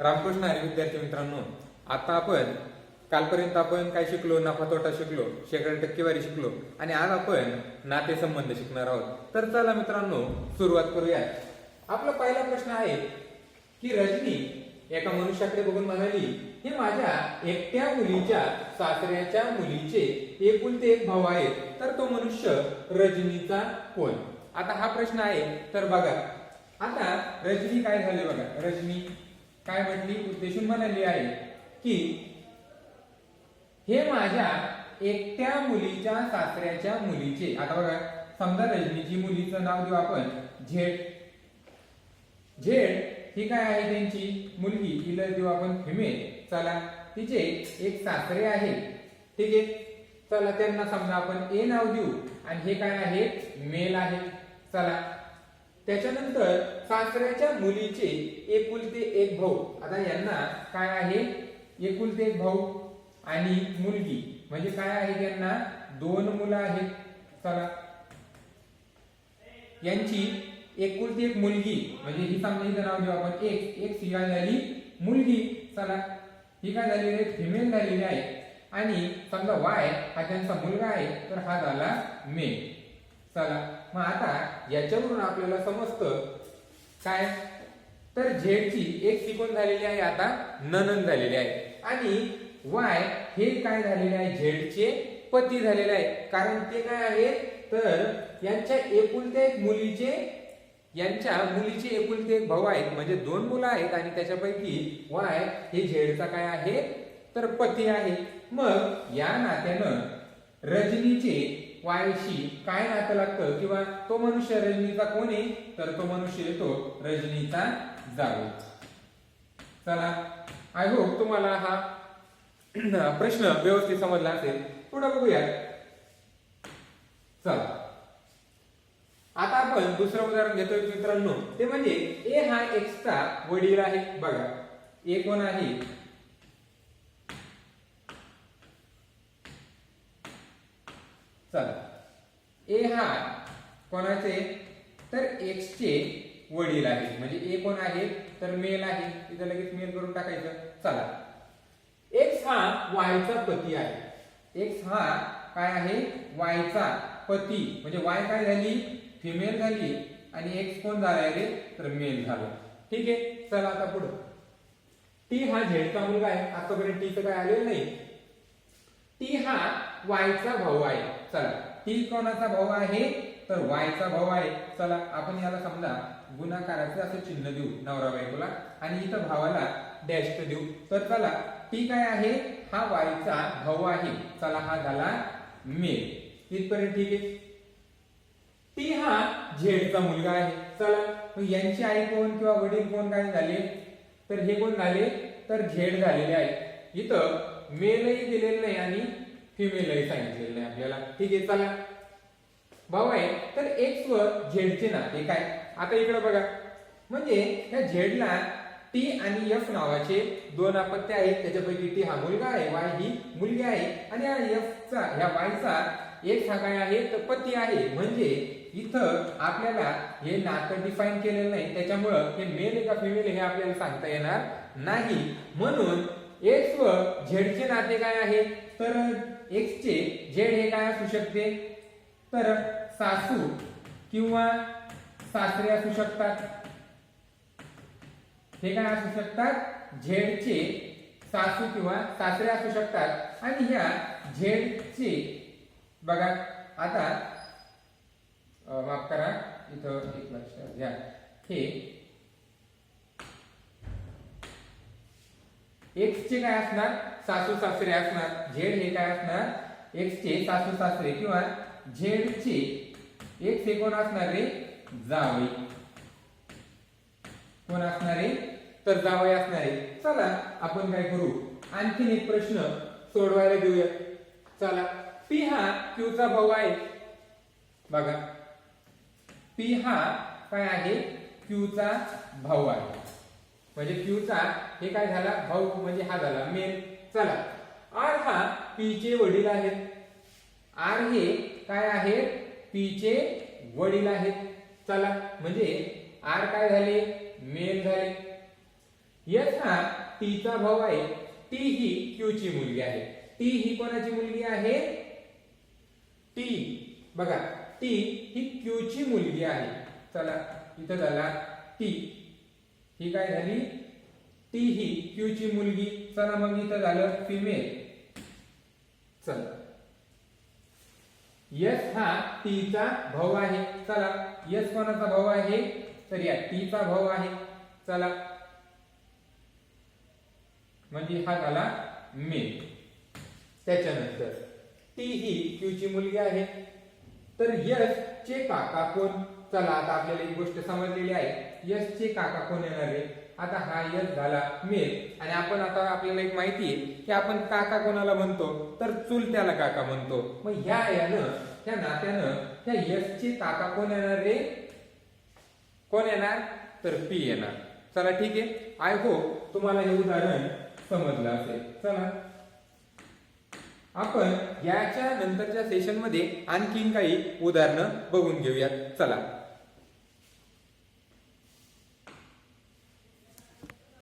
रामकृष्ण आणि विद्यार्थी मित्रांनो आता आपण कालपर्यंत आपण काय शिकलो नफा तोटा शिकलो शेकडा टक्केवारी शिकलो आणि आज आपण नातेसंबंध शिकणार आहोत. तर चला मित्रांनो सुरुवात करूया. आपला पहिला प्रश्न आहे की रजनी एका मनुष्याकडे बघून म्हणाली हे माझ्या एकट्या मुलीच्या सासऱ्याच्या मुलीचे एकुलते एक भाऊ आहेत. तर तो मनुष्य रजनीचा कोण? आता हा प्रश्न आहे. तर बघा. आता रजनी काय झाले बघा. रजनी काय म्हटली उद्देशून म्हणाली आहे? की हे माझ्या एकट्या मुलीच्या सासऱ्याच्या मुलीचे आता बघा समजा रजनीची मुलीचं नाव देऊ आपण झेड. झेड ही काय आहे त्यांची? मुलगी हिला देऊ आपण फिमेल चला तिचे एक सासरे आहे ठीक आहे? चला त्यांना समजा आपण ए नाव देऊ. आणि हे काय आहे? मेल आहे. चला. त्याच्यानंतर सासऱ्याच्या मुलीचे एकुलते एक भाऊ. आता यांना काय आहे? एकुलते एक भाऊ आणि मुलगी. म्हणजे काय आहे त्यांना? दोन मुलं आहेत. चला. यांची एकुलती एक मुलगी. म्हणजे ही समजा इथं नाव देऊ आपण. एक एक सी काय झाली मुलगी. चला. ही काय झालेली आहे? फिमेल झालेली आहे. आणि समजा वाय हा त्यांचा मुलगा आहे तर हा झाला मेल चला मग आता याच्यावरून आपल्याला समजतं काय? तर झेडची एक सिकोन झालेली आहे आता ननन झालेली आहे. आणि वाय हे काय झालेले आहे? झेडचे पती झालेले आहे. कारण ते काय आहे? तर यांच्या एकुलत्या एक मुलीचे यांच्या मुलीचे एकुलते एक भाऊ आहेत. म्हणजे दोन मुलं आहेत आणि त्याच्यापैकी वाय हे झेडचा काय आहे? तर पती आहे. मग या नात्यानं रजनीचे वायशी काय नातं लागतं किंवा तो मनुष्य रजनीचा कोण आहे? तर तो मनुष्य येतो रजनीचा जाऊ. चला आय होप तुम्हाला हा प्रश्न व्यवस्थित समजला असेल. पुढे बघूया. चला. आता आपण दुसरं उदाहरण घेतोय मित्रांनो. ते म्हणजे ए हा एक्सचा वडील आहे. बघा. ए कोण आहे? चला. ए हा कोणाचे? तर एक्सचे वडील आहे म्हणजे ए कोण आहे? तर मेल आहे. तिथं लगेच मेल करून टाकायचं. चला. एक्स हा वायचा पती आहे. एक्स हा काय आहे? वायचा पती. म्हणजे वाय काय झाली? फिमेल झाली. आणि एक्स कोण झालाय रे? तर मेल झाला. ठीक आहे? चला आता पुढं. टी हा झेडचा मुलगा आहे. आतापर्यंत टीचं काय आलेलं नाही. टी हा वायचा भाऊ आहे. चला टी कोणाचा भाऊ आहे? तर वायचा भाऊ आहे. चला आपण याला समजा गुणाकाराचं असं चिन्ह देऊ नवरा बायकोला. आणि इथं भावाला डॅश देऊ. तर चला टी काय आहे? हा वायचा भाऊ आहे. चला हा झाला मेल. इथपर्यंत ठीक आहे? टी हा झेडचा मुलगा आहे. चला यांची आई कोण किंवा वडील कोण काय झाले? तर हे कोण झाले? तर झेड झालेले आहे. इथं मेलही दिलेलं नाही आणि फिमेलही सांगितलेलं नाही आपल्याला. ठीक आहे चला. भाऊ आहे तर एक्स व झेडचे नाते काय? आता इकडे बघा. म्हणजे ह्या झेडला टी आणि एफ नावाचे दोन अपत्य आहेत. त्याच्यापैकी टी हा मुलगा आहे वाय ही मुलगी आहे. आणि या एफचा ह्या वायचा एक हा काय आहे? तर पती आहे. म्हणजे इथं आपल्याला हे नातं डिफाईन केलेलं नाही. त्याच्यामुळं हे मेल आहे का फिमेल हे आपल्याला सांगता येणार नाही. म्हणून एक्स व झेडचे नाते काय आहे? तर एक्स चे झेड हे काय असू शकते? तर सासू किंवा सासरे असू शकतात. हे काय असू शकतात? झेडचे सासू किंवा सासरे असू शकतात. आणि ह्या झेडचे बघा आता माफ करा इथं एक लक्षात घ्या हे एक्स चे काय असणार? सासू सासरे असणार. झेड हे काय असणार? एक्स चे सासू सासरे किंवा झेड चे एक्स हे कोण असणार रे? जावई. कोण असणार तर जावई असणार आहे. चला आपण काय करू? आणखीन एक प्रश्न सोडवायला देऊया. चला पी हा क्यूचा भाऊ आहे. बघा. पी हा काय आहे? क्यूचा भाऊ आहे. म्हणजे क्यूचा हे काय झाला? भाऊ म्हणजे हा झाला मेल चला. आर हा पीचे वडील आहेत. आर हे काय आहेत पीचे वडील आहेत. चला. म्हणजे आर काय झाले? मेल झाले. यस हा टीचा भाऊ आहे. टी ही क्यू ची मुलगी आहे. टी ही कोणाची मुलगी आहे? टी बघा. टी ही क्यू ची मुलगी आहे. चला. इथं झाला टी ही काय झाली? टी ही क्यू ची मुलगी चला मग इथं झालं फिमेल चला. यस हा टीचा भाऊ आहे. चला. यस कोणाचा भाऊ आहे? तर या टीचा भाऊ आहे. चला. म्हणजे हा झाला मेल त्याच्यानंतर टी ही क्यू ची मुलगी आहे. तर यश चे काका कोण? चला आता आपल्याला एक गोष्ट समजलेली आहे. यश चे काका कोण येणार आहे? आता हा यश झाला मेल. आणि आपण आता आपल्याला एक माहिती आहे की आपण काका कोणाला म्हणतो? तर चुलत्याला काका म्हणतो. मग ह्या यानं ह्या नात्यानं ह्या यश चे काका कोण येणार रे? कोण येणार? तर पी येणार. चला ठीक आहे. आय होप तुम्हाला हे उदाहरण समजलं असेल. चला. आपण याच्या नंतरच्या सेशनमध्ये आणखीन काही उदाहरणं बघून घेऊयात. चला.